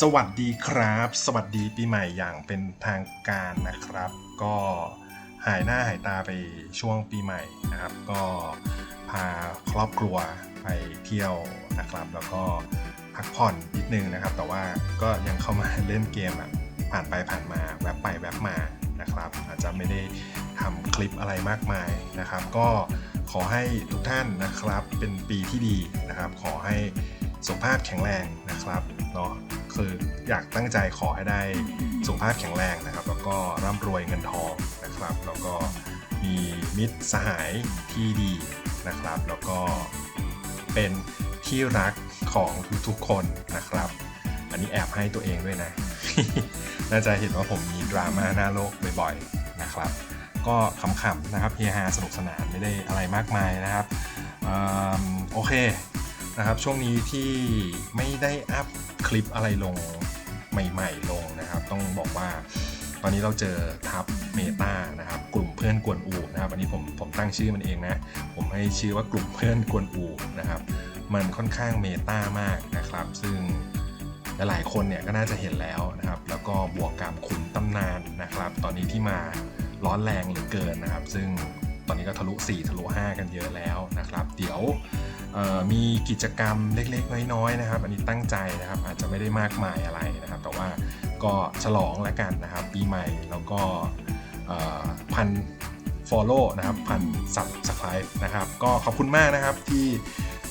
สวัสดีครับ สวัสดีปีใหม่อย่างเป็นทางการนะครับ ก็หายหน้าหายตาไปช่วงปีใหม่นะครับ ก็พาครอบครัวไปเที่ยวนะครับ แล้วก็พักผ่อนนิดนึงนะครับ แต่ว่าก็ยังเข้ามาเล่นเกมอะผ่านไปผ่านมาแวบไปแวบมานะครับ อาจจะไม่ได้ทำคลิปอะไรมากมายนะครับ ก็ขอให้ทุกท่านนะครับเป็นปีที่ดีนะครับ ขอให้สุขภาพแข็งแรงนะครับเนาะ คืออยากตั้งใจขอให้ได้สุขภาพแข็งแรงนะครับ แล้วก็ร่ำรวยเงินทองนะครับ แล้วก็มีมิตรสหายที่ดีนะครับ แล้วก็เป็นที่รักของทุกๆคนนะครับ อันนี้แอบให้ตัวเองด้วยนะ น่าจะเห็นว่าผมมีดราม่าหน้าโลกบ่อยๆนะครับ ก็ขำๆนะครับเฮฮาสนุกสนานไม่ได้อะไรมากมายนะครับอืมโอเค นะครับ ช่วงนี้ที่ไม่ได้อัพคลิปอะไรลงใหม่ๆลงนะครับ ต้องบอกว่าตอนนี้เราเจอทับเมตานะครับ กลุ่มเพื่อนกวนอูนะครับ อันนี้ผมผมตั้งชื่อมันเองนะ ผมให้ชื่อว่ากลุ่มเพื่อนกวนอูนะครับ มันค่อนข้างเมตามากนะครับ ซึ่งหลายๆคนเนี่ยก็น่าจะเห็นแล้วนะครับ แล้วก็บวกกับขุนตำนานนะครับ ตอนนี้ที่มาร้อนแรงเหลือเกินนะครับ ซึ่งตอนนี้ก็ทะลุ 4 ทะลุ 5 กันเยอะแล้วนะครับ เดี๋ยว มีกิจกรรมเล็กๆ น้อยๆนะครับ อันนี้ตั้งใจนะครับ อาจจะไม่ได้มากมายอะไรนะครับ แต่ว่าก็ฉลองแล้วกันนะครับ ปีใหม่แล้วก็พัน follow นะครับพัน subscribe นะครับ ก็ขอบคุณมากนะครับที่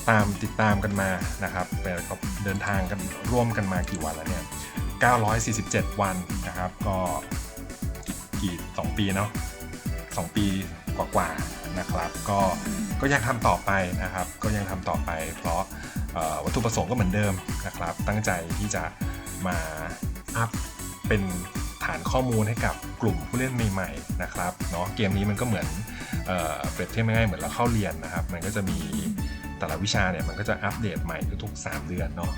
ตามติดตามกันมานะครับไปก็เดินทางกันร่วมกันมากี่วันแล้วเนี่ย 947 วันนะครับ ก็กี่กี่สองปีเนาะสองปีกว่าๆ นะครับ ก็ก็ยังทำต่อไปนะครับ ก็ยังทำต่อไป เพราะวัตถุประสงค์ก็เหมือนเดิมนะครับ ตั้งใจที่จะมาอัพเป็นฐานข้อมูลให้กับกลุ่มผู้เล่นใหม่ๆนะครับเนาะเกมนี้มันก็เหมือนเเปรียบเทียบง่ายๆเหมือนเราเข้าเรียนนะครับ มันก็จะมีแต่ละวิชาเนี่ยมันก็จะอัปเดตใหม่ทุกๆ 3 เดือนเนาะ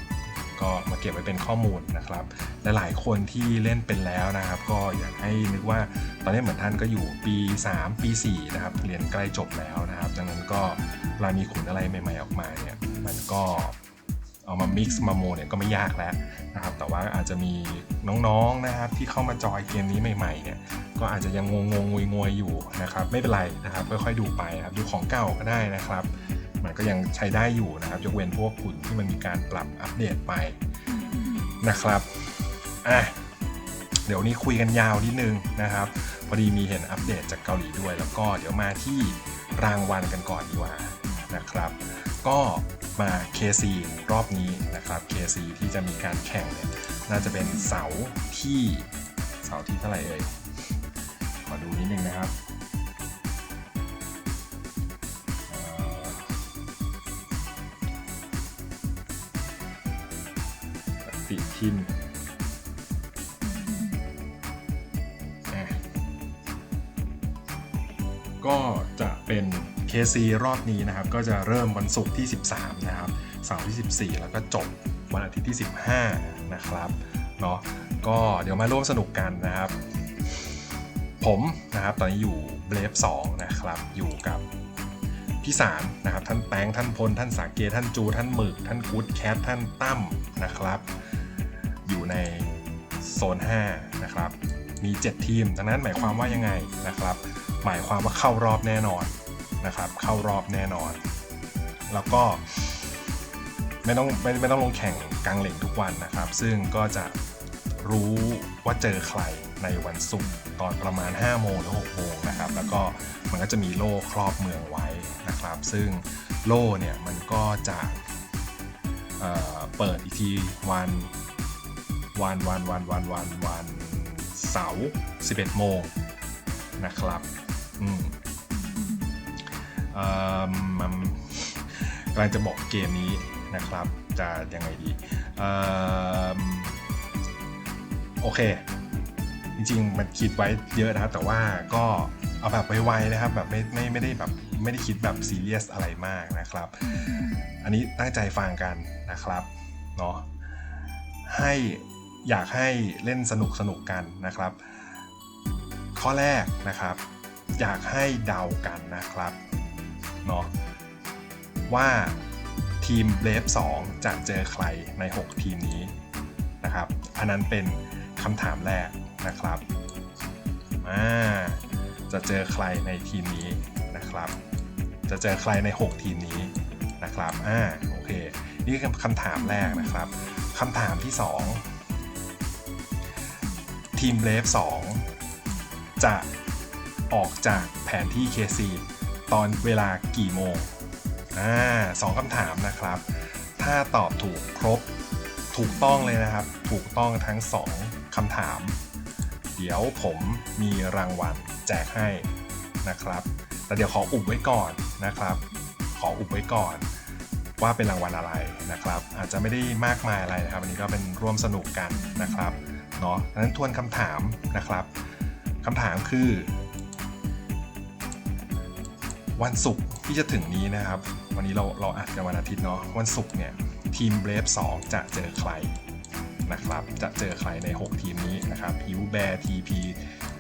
ก็มาเก็บไว้เป็นข้อมูลนะครับและหลายคนที่เล่นเป็นแล้วนะครับ ก็อยากให้นึกว่าตอนนี้เหมือนท่านก็อยู่ปี 3 ปี 4 นะครับ เรียนใกล้จบแล้วนะครับ ดังนั้นก็เวลามีขุนอะไรใหม่ ๆ ออกมาเนี่ยมันก็เอามา mix มาโมเนี่ยก็ไม่ยากแล้วนะครับ แต่ว่าอาจจะมีน้องๆนะครับที่เข้ามาจอยเกมนี้ใหม่ๆเนี่ย ก็อาจจะยังงงงงวยๆอยู่นะครับ ไม่เป็นไรนะครับ ค่อยๆดูไปครับ ดูของเก่าก็ได้นะครับ มันก็ยังใช้ได้อยู่นะครับยกเว้นพวกขุนที่มันมีการปรับอัปเดตไปนะครับอะเดี๋ยวนี้คุยกันยาวนิดนึงนะครับ พอดีมีเห็นอัปเดตจากเกาหลีด้วย แล้วก็เดี๋ยวมาที่รางวัลกันก่อนดีกว่านะครับ ก็มา KC รอบนี้นะครับ KC ที่จะมีการแข่งเนี่ยน่าจะเป็นเสาร์ที่เสาร์ที่เท่าไหร่เอ่ยขอดูนิดนึงนะครับ ทินก็จะเป็น KC รอบนี้นะครับ ก็จะเริ่มวันศุกร์ที่ 13 นะครับเสาร์ที่ 14 แล้วก็จบวันอาทิตย์ที่ 15 นะครับเนาะก็เดี๋ยวมาร่วมสนุกกันนะครับ ผมนะครับตอนนี้อยู่เบลฟ2นะครับ อยู่กับพี่สารนะครับ ท่านแตงท่านพล ท่านสาเกท่านจู ท่านหมึก ท่านกู๊ดแคท ท่านตั้มนะครับ อยู่ในโซน 5 นะครับ มี 7 ทีม ดังนั้นหมายความว่ายังไงนะครับ หมายความว่าเข้ารอบแน่นอนนะครับ เข้ารอบแน่นอน แล้วก็ไม่ต้องไม่ไม่ต้องลงแข่งกลางเหล่งทุกวันนะครับ ซึ่งก็จะรู้ว่าเจอใครในวันศุกร์ตอนประมาณ 5 โมงหรือ 6 โมงนะครับ แล้วก็มันก็จะมีโล่ครอบเมืองไว้นะครับ ซึ่งโล่เนี่ยมันก็จะเเปิดอีกทีวัน วันวันวันวันวันวันเสาร์11 โมงนะครับอืมเอ่อกำลังจะบอกเกมนี้นะครับ จะยังไงดีเอ่อโอเค จริงๆ มันคิดไว้เยอะนะแต่ว่าก็เอาแบบไวๆนะครับแบบไม่ไม่ไม่ได้แบบไม่ได้คิดแบบซีเรียสอะไรมากนะครับ อันนี้ตั้งใจฟังกันนะครับเนาะให้ อยากให้เล่นสนุกสนุกกันนะครับ ข้อแรกนะครับ อยากให้เดากันนะครับเนาะว่าทีมเบฟ2จะเจอใครใน 6 ทีมนี้นะครับ อันนั้นเป็นคำถามแรกนะครับอ่าจะเจอใครในทีมนี้นะครับ จะเจอใครใน 6 ทีมนี้นะครับอ่าโอเค นี่คือคำถามแรกนะครับคำถามที่ 2 ทีมเลฟ2จะออกจากแผนที่ KC ตอนเวลากี่โมงอ่าสองคำถามนะครับ ถ้าตอบถูกครบถูกต้องเลยนะครับ ถูกต้องทั้ง 2คำถาม เดี๋ยวผมมีรางวัลแจกให้นะครับ แต่เดี๋ยวขออุบไว้ก่อนนะครับ ขออุบไว้ก่อน ว่าเป็นรางวัลอะไรนะครับ อาจจะไม่ได้มากมายอะไรนะครับ อันนี้ก็เป็นร่วมสนุกกันนะครับ เนาะดังนั้นทวนคำถามนะครับคำถามคือ วันศุกร์ที่จะถึงนี้นะครับ วันนี้เราเราอัดกันวันอาทิตย์เนาะวันศุกร์เนี่ยทีมเบรฟ2จะเจอใครนะครับ จะเจอใครใน 6 ทีมนี้นะครับฮิวแบร์ทีพี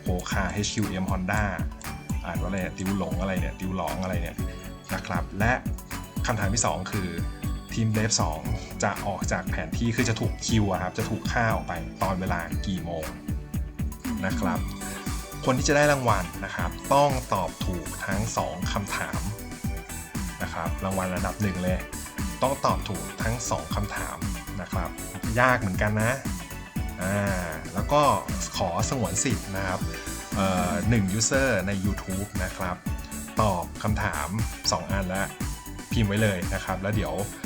โฮคา HQM Honda อ่านว่าอะไรเนี่ยติวหลงอะไรเนี่ยติวหลองอะไรเนี่ยนะครับ และคำถามที่ 2 คือ ทีมเบรฟ2จะออกจากแผนที่คือจะถูกคิวอะครับจะถูกฆ่าออกไปตอนเวลากี่โมงนะครับ คนที่จะได้รางวัลนะครับ ต้องตอบถูกทั้ง 2คำถามนะครับรางวัลระดับหนึ่งเลย ต้องตอบถูกทั้ง 2คำถามนะครับ ยากเหมือนกันนะอ่าแล้วก็ขอสงวนสิทธิ์นะครับเอ่อหนึ่งยูเซอร์ใน YouTube นะครับ ตอบคำถาม 2 อันแล้วพิมพ์ไว้เลยนะครับ แล้วเดี๋ยวเอ่อ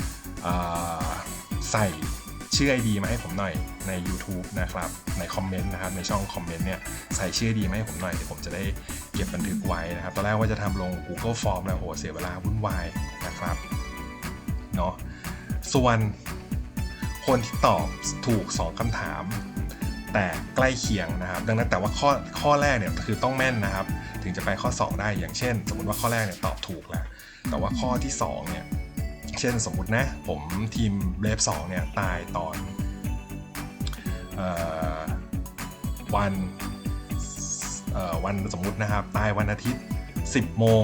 ใส่ชื่อ ID มาให้ผมหน่อยใน YouTube นะครับ ในคอมเมนต์นะครับในช่องคอมเมนต์เนี่ยใส่ชื่อ ID มาให้ผมหน่อยเดี๋ยวผมจะได้เก็บบันทึกไว้นะครับ ตอนแรกว่าจะทำลง Google Form แล้วโหเสียเวลาวุ่นวายนะครับเนาะส่วนคนที่ตอบถูก 2คำถาม แต่ใกล้เคียงนะครับ ดังนั้นแต่ว่าข้อข้อแรกเนี่ยคือต้องแม่นนะครับ ถึงจะไปข้อ 2 ได้อย่างเช่น สมมติว่าข้อแรกเนี่ยตอบถูกแล้วแต่ว่าข้อที่2เนี่ย เช่นสมมตินะ ผมทีมเลฟ2เนี่ย ตายตอนออวันวันสมมุตินะครับ ตายวันอาทิตย์ 10 โมง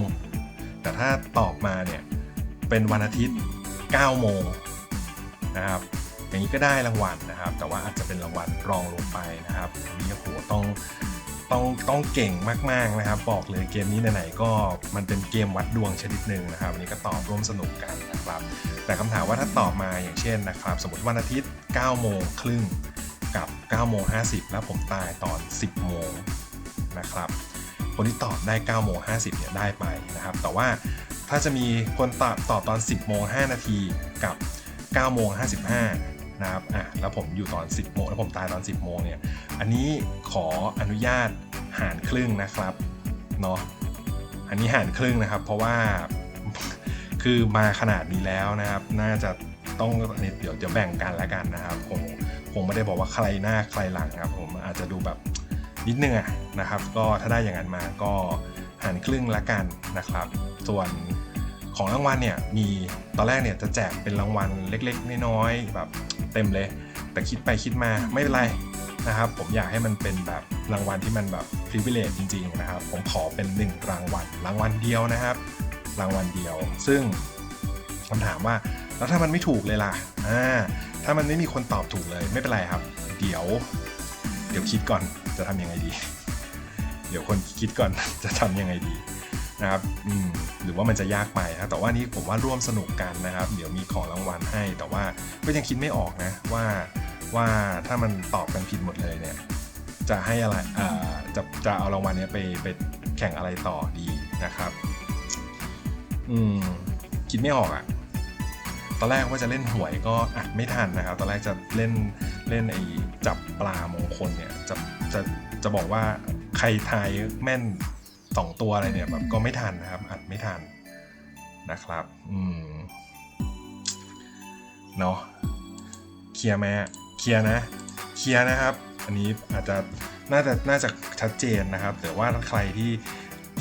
แต่ถ้าตอบมาเนี่ย เป็นวันอาทิตย์ 9 โมงนะครับอย่างนี้ก็ได้รางวัลนะครับ แต่ว่าอาจจะเป็นรางวัลรองลงไปนะครับอันนี้โหต้อง ต้องต้องเก่งมากๆนะครับบอกเลยเกมนี้ไหนๆก็มันเป็นเกมวัดดวงชนิดหนึ่งนะครับอันนี้ก็ตอบร่วมสนุกกันนะครับ แต่คำถามว่าถ้าตอบมาอย่างเช่นนะครับ สมมติวันอาทิตย์9โมงครึ่งกับ9โมง50 แล้วผมตายตอน 10 โมงนะครับคนที่ตอบได้9โมง50เนี่ยได้ไปนะครับ แต่ว่าถ้าจะมีคนตอบตอบตอน 10โมง5นาทีกับ9โมง55 นะครับอะแล้วผมอยู่ตอน 10โมงแล้วผมตายตอน 10โมงเนี่ยอันนี้ขออนุญาตหารครึ่งนะครับเนาะอันนี้หารครึ่งนะครับ เพราะว่าคือมาขนาดนี้แล้วนะครับ น่าจะต้องเดี๋ยวจะแบ่งกันแล้วกันนะครับคงคงไม่ได้บอกว่าใครหน้าใครหลังครับ ผมอาจจะดูแบบนิดนึงอะนะครับ ก็ถ้าได้อย่างนั้นมาก็หารครึ่งละกันนะครับ ส่วน ของรางวัลเนี่ยมีตอนแรกเนี่ยจะแจกเป็นรางวัลเล็กๆน้อยๆแบบเต็มเลย แต่คิดไปคิดมาไม่เป็นไรนะครับผมอยากให้มันเป็นแบบรางวัลที่มันแบบ privilege จริงๆนะครับ ผมขอเป็น 1 รางวัลรางวัลเดียวนะครับ รางวัลเดียว ซึ่งคำถามว่าแล้วถ้ามันไม่ถูกเลยล่ะอ่าถ้ามันไม่มีคนตอบถูกเลยไม่เป็นไรครับ เดี๋ยว เดี๋ยวคิดก่อนจะทำยังไงดี เดี๋ยวคนคิดก่อนจะทำยังไงดี นะครับหรือว่ามันจะยากไปนะแต่ว่านี้ผมว่าร่วมสนุกกันนะครับ เดี๋ยวมีของรางวัลให้ แต่ว่าก็ยังคิดไม่ออกนะว่าว่าถ้ามันตอบกันผิดหมดเลยเนี่ยจะให้อะไรจะจะเอารางวัลนี้ไปไปแข่งอะไรต่อดีนะครับ อืมคิดไม่ออกอะ่ะตอนแรกว่าจะเล่นหวยก็อัดไม่ทันนะครับ ตอนแรกจะเล่นเล่นไอ้จับปลามงคลเนี่ยจะจะจะบอกว่าใครทายแม่น สองตัวอะไรเนี่ยแบบก็ไม่ทันนะครับอัดไม่ทันนะครับ อืมเนาะเคลียร์ไหมเคลียร์นะเคลียร์นะครับ อันนี้อาจจะน่าจะน่าจะชัดเจนนะครับแต่ว่าถ้าใครที่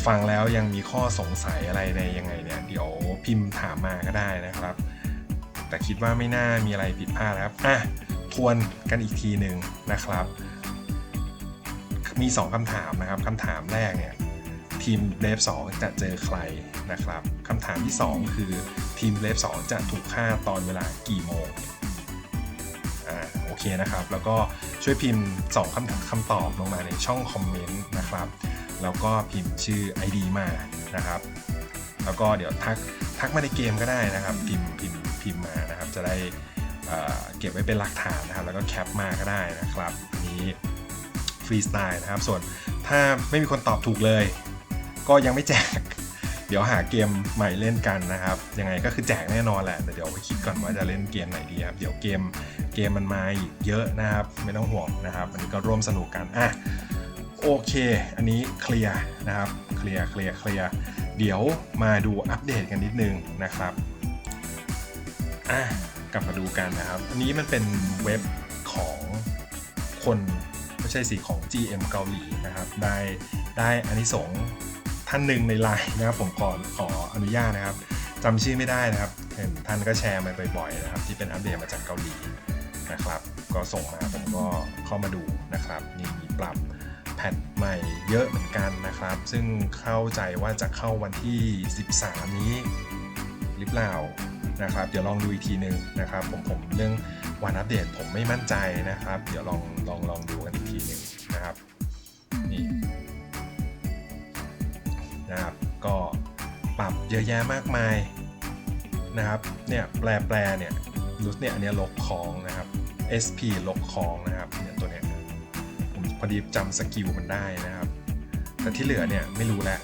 ฟังแล้วยังมีข้อสงสัยอะไรในยังไงเนี่ยเดี๋ยวพิมพ์ถามมาก็ได้นะครับ แต่คิดว่าไม่น่ามีอะไรผิดพลาดนะครับอะทวนกันอีกทีหนึ่งนะครับ มี 2คำถามนะครับคำถามแรกเนี่ย ทีมเลฟ2จะเจอใครนะครับคำถามที่ 2 คือทีมเลฟ2จะถูกฆ่าตอนเวลากี่โมงอ่าโอเคนะครับ แล้วก็ช่วยพิมพ์ 2คำถามคำตอบลงมาในช่องคอมเมนต์นะครับแล้วก็พิมพ์ชื่อ ID มานะครับ แล้วก็เดี๋ยวทักทักมาในเกมก็ได้นะครับ พิมพ์พิมพ์พิมพ์มานะครับ จะได้เอ่อเก็บไว้เป็นหลักฐานนะครับ แล้วก็แคปมาก็ได้นะครับอันนี้ฟรีสไตล์นะครับ ส่วนถ้าไม่มีคนตอบถูกเลย ก็ยังไม่แจก เดี๋ยวหาเกมใหม่เล่นกันนะครับ ยังไงก็คือแจกแน่นอนแหละแต่เดี๋ยวไปคิดก่อนว่าจะเล่นเกมไหนดีครับเดี๋ยวเกมเกมมันมาอีกเยอะนะครับไม่ต้องห่วงนะครับอันนี้ก็ร่วมสนุกกันอะโอเค อันนี้เคลียร์นะครับ เคลียร์ เคลียร์ เคลียร์ เดี๋ยวมาดูอัปเดตกันนิดนึงนะครับ อะ กลับมาดูกันนะครับ อันนี้มันเป็นเว็บของคน ไม่ใช่สิของ GM เกาหลีนะครับ ได้ได้อานิสงส์ ท่านหนึ่งในไลน์นะครับผมขอขออนุญาตนะครับจำชื่อไม่ได้นะครับเห็นท่านก็แชร์มาบ่อยๆนะครับ ที่เป็นอัปเดตมาจากเกาหลีนะครับ ก็ส่งมาผมก็เข้ามาดูนะครับนี่มีปรับแพทใหม่เยอะเหมือนกันนะครับ ซึ่งเข้าใจว่าจะเข้าวันที่ 13 นี้หรือเปล่านะครับ เดี๋ยวลองดูอีกทีหนึ่งนะครับ ผมผมเรื่องวันอัปเดตผมไม่มั่นใจนะครับ เดี๋ยวลองลองลองดูกันอีกทีหนึ่งนะครับ เยอะแยะมากมายนะครับ เนี่ยแปลแปลเนี่ยรู้เนี่ยอันนี้ลกของนะครับ SP ลกของนะครับเนี่ยตัวเนี้ยผมพอดีจำสกิลมันได้นะครับ แต่ที่เหลือเนี่ยไม่รู้แล้ว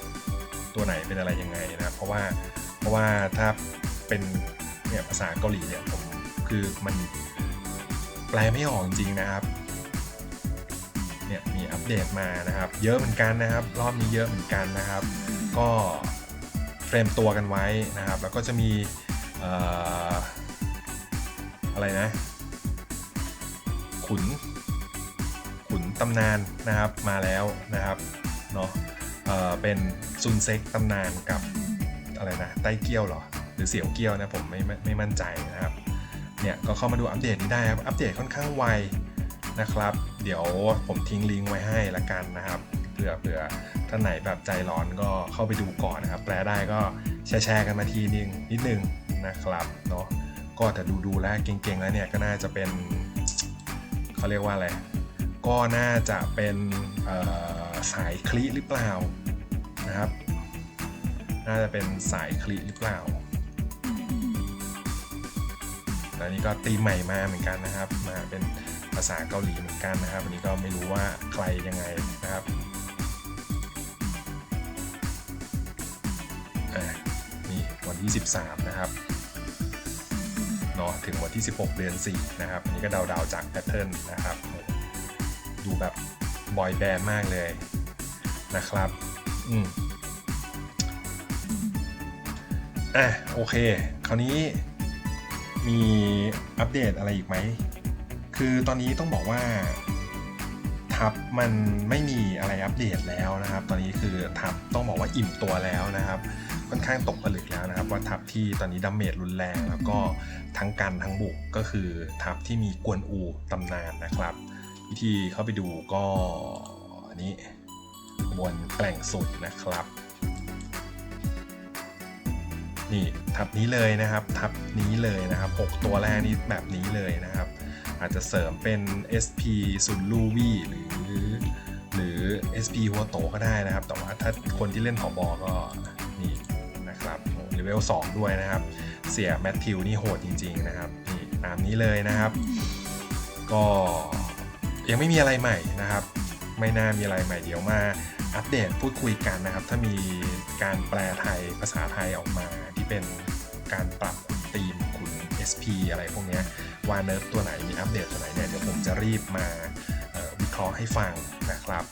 ตัวไหนเป็นอะไรยังไงนะครับ เพราะว่าเพราะว่าถ้าเป็นเนี่ยภาษาเกาหลีเนี่ยผมคือมันแปลไม่ออกจริงนะครับเนี่ยมีอัปเดตมานะครับ เยอะเหมือนกันนะครับ รอบนี้เยอะเหมือนกันนะครับ ก็ รมตัวกันไว้นะครับ แล้วก็จะมีอะไรนะ ขุน ขุนตำนานนะครับมาแล้วนะครับเนาะเเป็นซุนเซ็กตำนานกับอะไรนะไต้เกี้ยวหรอ หรือเสี่ยวเกี้ยวนะผมไม่ไม่ไม่มั่นใจนะครับเนี่ยก็เข้ามาดูอัปเดตนี้ได้ครับ อัปเดตค่อนข้างไวนะครับ เดี๋ยวผมทิ้งลิงก์ไว้ให้ละกันนะครับ ผื่อเผื่อท่านไหนแบบใจร้อนก็เข้าไปดูก่อนนะครับ แปลได้ก็แชร์แชร์กันมาทีนึงนิดนึงนะครับเนาะก็แต่ดูดูแล้วเก่งๆแล้วเนี่ยก็น่าจะเป็นเขาเรียกว่าอะไรก็น่าจะเป็นสายคลิหรือเปล่านะครับ น่าจะเป็นสายคลิหรือเปล่าแต่อันนี้ก็ตีใหม่มาเหมือนกันนะครับ มาเป็นภาษาเกาหลีเหมือนกันนะครับอันนี้ก็ไม่รู้ว่าใครยังไงนะครับ ที่13นะครับเนาะถึงวันที่ 16 เดือน 4 นะครับ อันนี้ก็เดาๆจากแพทเทิร์นนะครับ ดูแบบบอยแบนด์มากเลยนะครับ อืมอะโอเค คราวนี้มีอัปเดตอะไรอีกไหม คือตอนนี้ต้องบอกว่า ทับมันไม่มีอะไรอัปเดตแล้วนะครับ ตอนนี้คือทับต้องบอกว่าอิ่มตัวแล้วนะครับ ค่อนข้างตกผลึกแล้วนะครับ ว่าทับที่ตอนนี้ดาเมจรุนแรงแล้วก็ทั้งกันทั้งบุกก็คือทับที่มีกวนอูตำนานนะครับ วิธีเข้าไปดูก็อันนี้บนแกล่งสุดนะครับนี่ทับนี้เลยนะครับทับนี้เลยนะครับ 6 ตัวแรกนี้แบบนี้เลยนะครับ อาจจะเสริมเป็น SP ซุนลูวี่หรือหรือ SP หัวโตก็ได้นะครับ แต่ว่าถ้าคนที่เล่นผอบอก็นี่ เลเวล2ด้วยนะครับ เสียแมทธิวนี่โหดจริง ๆ นะครับนี่ตามนี้เลยนะครับ ก็ยังไม่มีอะไรใหม่นะครับ ไม่น่ามีอะไรใหม่เดี๋ยวมาอัปเดตพูดคุยกันนะครับ ถ้ามีการแปลไทยภาษาไทยออกมาที่เป็นการปรับธีมขุน SP อะไรพวกนี้วาเนิร์ฟตัวไหนมีอัปเดตตัวไหนเนี่ยเดี๋ยวผมจะรีบมาวิเคราะห์ให้ฟังนะครับ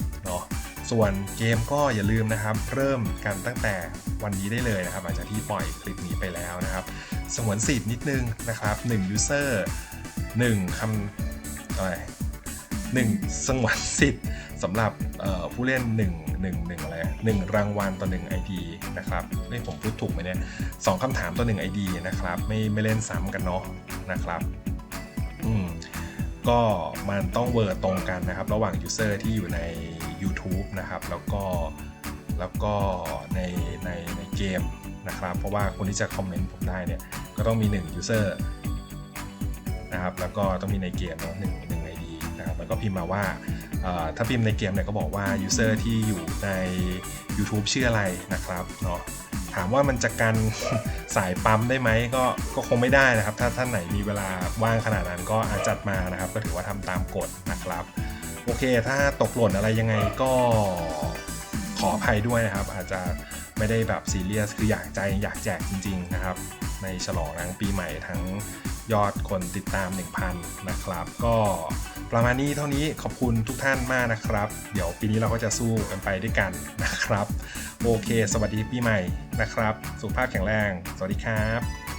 ส่วนเกมก็อย่าลืมนะครับ เริ่มกันตั้งแต่วันนี้ได้เลยนะครับหลังจากที่ปล่อยคลิปนี้ไปแล้วนะครับ สงวนสิทธิ์นิดนึงนะครับ1 user 1คำอะไรหนึ่งสงวนสิทธิ์สำหรับเอ่อผู้เล่น1 1 1อะไรหนึ่งรางวัลต่อ 1 ID นะครับไม่ผมพูดถูกไหมเนี่ยสองคำถามต่อ 1 ID นะครับ ไม่ไม่เล่นซ้ำกันเนาะนะครับอืมก็มันต้องเวอร์ตรงกันนะครับ ระหว่าง user ที่อยู่ใน YouTube นะครับ แล้วก็แล้วก็ในในในเกมนะครับ เพราะว่าคนที่จะคอมเมนต์ผมได้เนี่ยก็ต้องมี1 user นะครับแล้วก็ต้องมีในเกมเนาะหนึ่งหนึ่งไอดีนะครับแล้วก็พิมพ์มาว่าถ้าพิมพ์ในเกมเนี่ยก็บอกว่า user ที่อยู่ใน YouTube ชื่ออะไรนะครับเนาะถามว่ามันจะกันสายปั๊มได้ไหมก็ก็คงไม่ได้นะครับ ถ้าท่านไหนมีเวลาว่างขนาดนั้นก็อาจจัดมานะครับ ก็ถือว่าทำตามกฎนะครับ โอเค ถ้าตกหล่นอะไรยังไงก็ขออภัยด้วยนะครับ อาจจะไม่ได้แบบซีเรียสคืออยากใจอยากแจกจริง ๆ นะครับ ในฉลองทั้งปีใหม่ทั้งยอดคนติดตาม 1,000 นะครับ ก็ประมาณนี้เท่านี้ขอบคุณทุกท่านมากนะครับ เดี๋ยวปีนี้เราก็จะสู้กันไปด้วยกันนะครับ โอเค สวัสดีปีใหม่นะครับ สุขภาพแข็งแรง สวัสดีครับ